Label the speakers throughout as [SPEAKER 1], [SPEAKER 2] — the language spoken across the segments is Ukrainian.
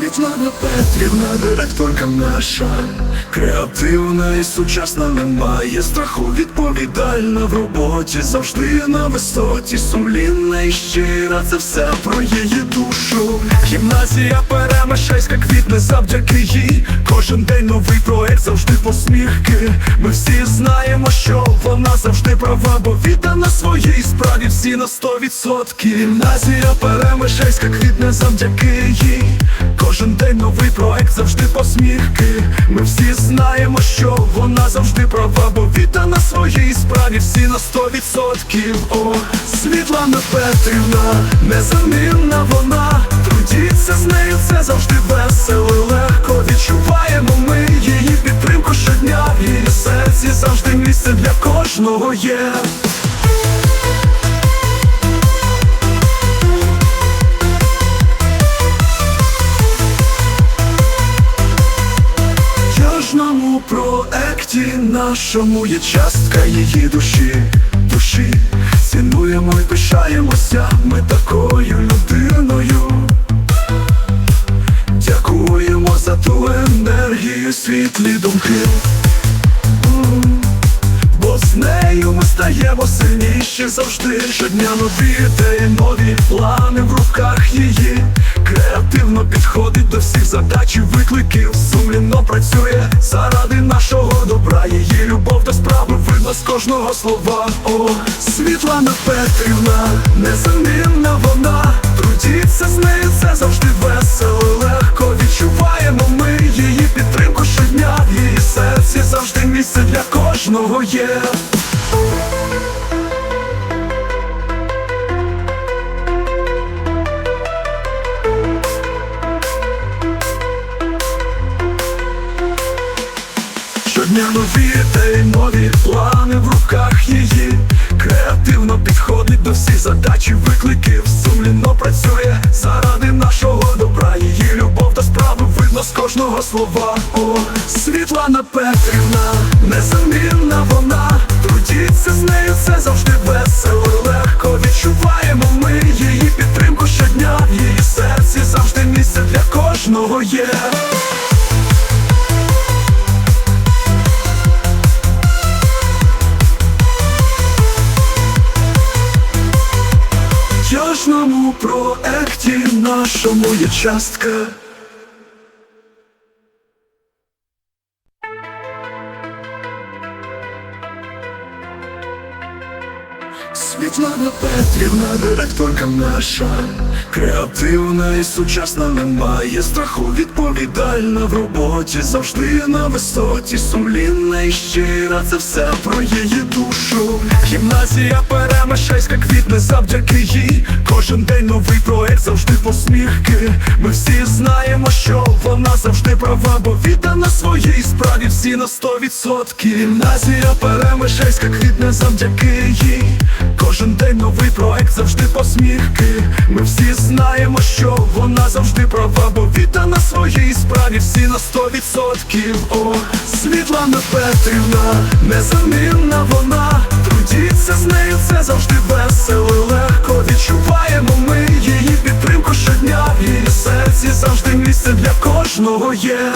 [SPEAKER 1] Світлана Петрівна, директорка наша, креативна і сучасна, немає страху, відповідальна в роботі, завжди на висоті, сумлінна і щира, це все про її душу. Гімназія перемишайська квітне завдяки їй. Кожен день новий проект, завжди посмішки. Ми всі знаємо, що вона завжди права, бо віддана своїй справі всі на сто відсотків. Гімназія перемишайська квітне завдяки їй. Кожен день новий проект, завжди посмішки. Ми всі знаємо, що вона завжди права, бо віддана своїй справі всі на сто відсотків. О, Світлана Петрівна, незамінна вона. Трудіться з нею, це завжди весело, легко відчуваємо ми її підтримку щодня. В її серці завжди місце для кожного є. Проекті нашому є частка її душі, душі. Цінуємо і пишаємося ми такою людиною. Дякуємо за ту енергію, світлі думки. Бо з нею ми стаємо сильніші завжди. Щодня нові ідеї, нові плани в руках її. Креативно підходить до всіх задач і викликів. Сумлінно працює заради нашого добра. Її любов до справи видно з кожного слова. О, Світлана Петрівна, незамінна вона. Трудіться з нею, це завжди весело, легко відчуваємо ми її підтримку щодня. В її серці завжди місце для кожного є. Щодня нові ідеї, нові плани в руках її. Креативно підходить до всіх задач і викликів. Сумлінно працює заради нашого добра. Її любов до справи видно з кожного слова. О, Світлана Петрівна, незамінна вона. Трудіться з нею, це завжди весело, легко. Відчуваємо ми її підтримку щодня. В її серці завжди місце для кожного є кожному проекті нашому є частка. Світлана Петрівна, директорка наша, креативна і сучасна, немає страху, відповідальна в роботі, завжди на висоті, сумлінна і щира, це все про її душу. Гімназія перемишайська квітне завдяки їй. Кожен день новий проект, завжди посмішки. Ми всі знаємо, що вона завжди права, бо віддана своїй справі всі на сто відсотків. Гімназія перемишайська квітне завдяки їй. Кожен день новий проект, завжди посмішки. Ми всі знаємо, що вона завжди права, бо віддана своїй справі всі на сто відсотків. О, Світлана Петрівна, незамінна вона. Трудіться з нею, це завжди весело, легко відчуваємо ми її підтримку щодня. В її серці завжди місце для кожного є.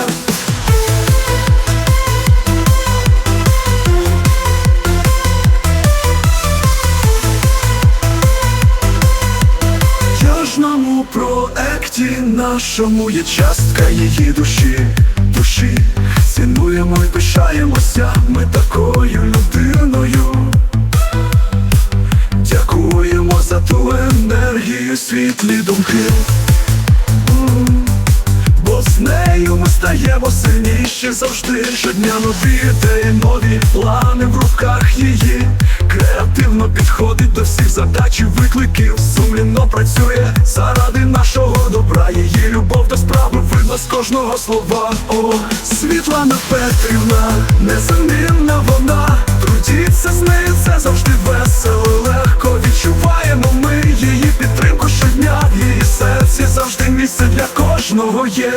[SPEAKER 1] Кожному проекті нашому є частка її душі, душі. Цінуємо і пишаємося ми такою людиною. Дякуємо за ту енергію, світлі думки. Бо з нею ми стаємо сильніші завжди. Щодня нові ідеї, нові плани в руках її. Креативно підходить до всіх задач і викликів. Сумлінно працює заради нашого добра. Її любов до справи видно з кожного слова. О, Світлана Петрівна, незамінна вона. Трудіться з нею, це завжди весело, знову є.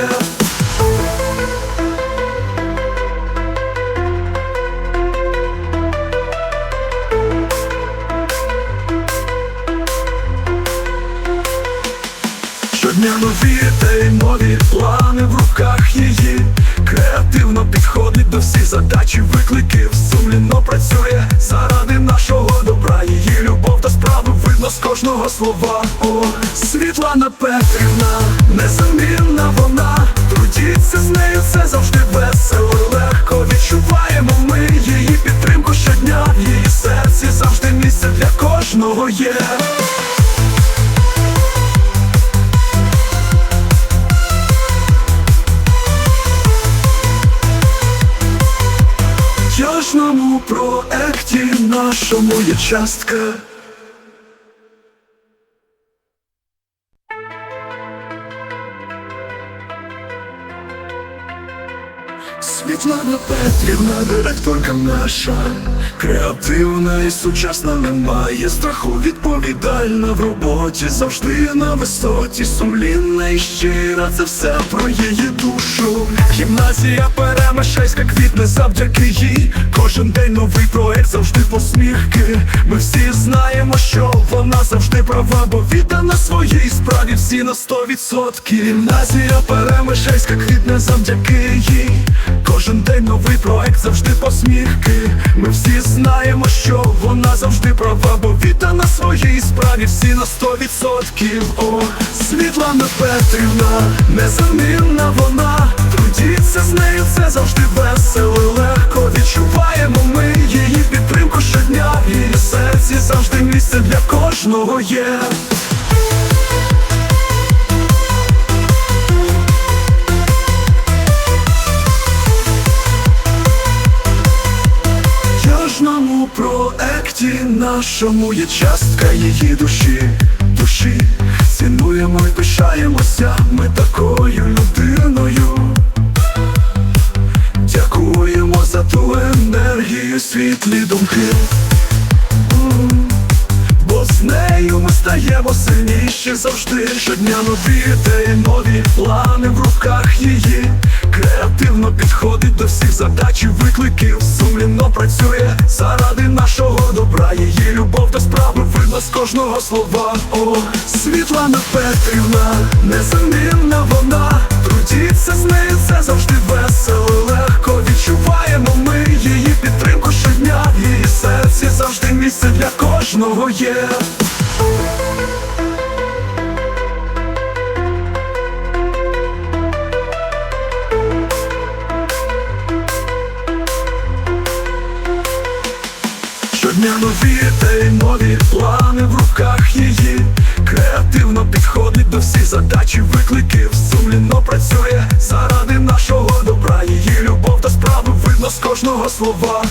[SPEAKER 1] Щодня нові та й нові плани в руках її. Креативно підходить до всіх задач і викликів. Сумлінно працює заради нашого добра. Її любов та справи видно з кожного слова. О, Світлана Петрівна не кожному проекті нашому є частка. Світлана Петрівна, директорка наша, креативна і сучасна, немає страху, відповідальна в роботі, завжди на висоті, сумлінна і щира, це все про її душу. Гімназія перемишайська квітне завдяки їй. Кожен день новий проект, завжди посмішки. Ми всі знаємо, що вона завжди права, бо віддана своїй справі всі на сто відсотків. Гімназія перемишайська квітне завдяки їй. Кожен день новий проект, завжди посмішки. Ми всі знаємо, що вона завжди права, бо віддана своїй справі всі на сто відсотків. О, Світлана Петрівна, незамінна вона, трудіться з нею, це завжди весело, легко відчуваємо ми її підтримку щодня. В її серці завжди місце для кожного є. Кожному проекті нашому є частка її душі, душі. Цінуємо і пишаємося ми такою людиною. Ту енергію, світлі думки. Бо з нею ми стаємо сильніші завжди. Щодня нові ідеї, нові плани в руках її. Креативно підходить до всіх задач і викликів. Сумлінно працює заради нашого добра. Її любов до справи видно з кожного слова. О, Світлана Петрівна, незамінна вона. Трудіться з нею, це завжди весело, легко відчуваємо ми її підтримку щодня. Її серці завжди місце для кожного є. Щодня нові ідеї, нові плани в руках її Креативно підходить до всіх задач і викликів Сумлінно працює заради нашого добра. Її любов та справи видно з кожного слова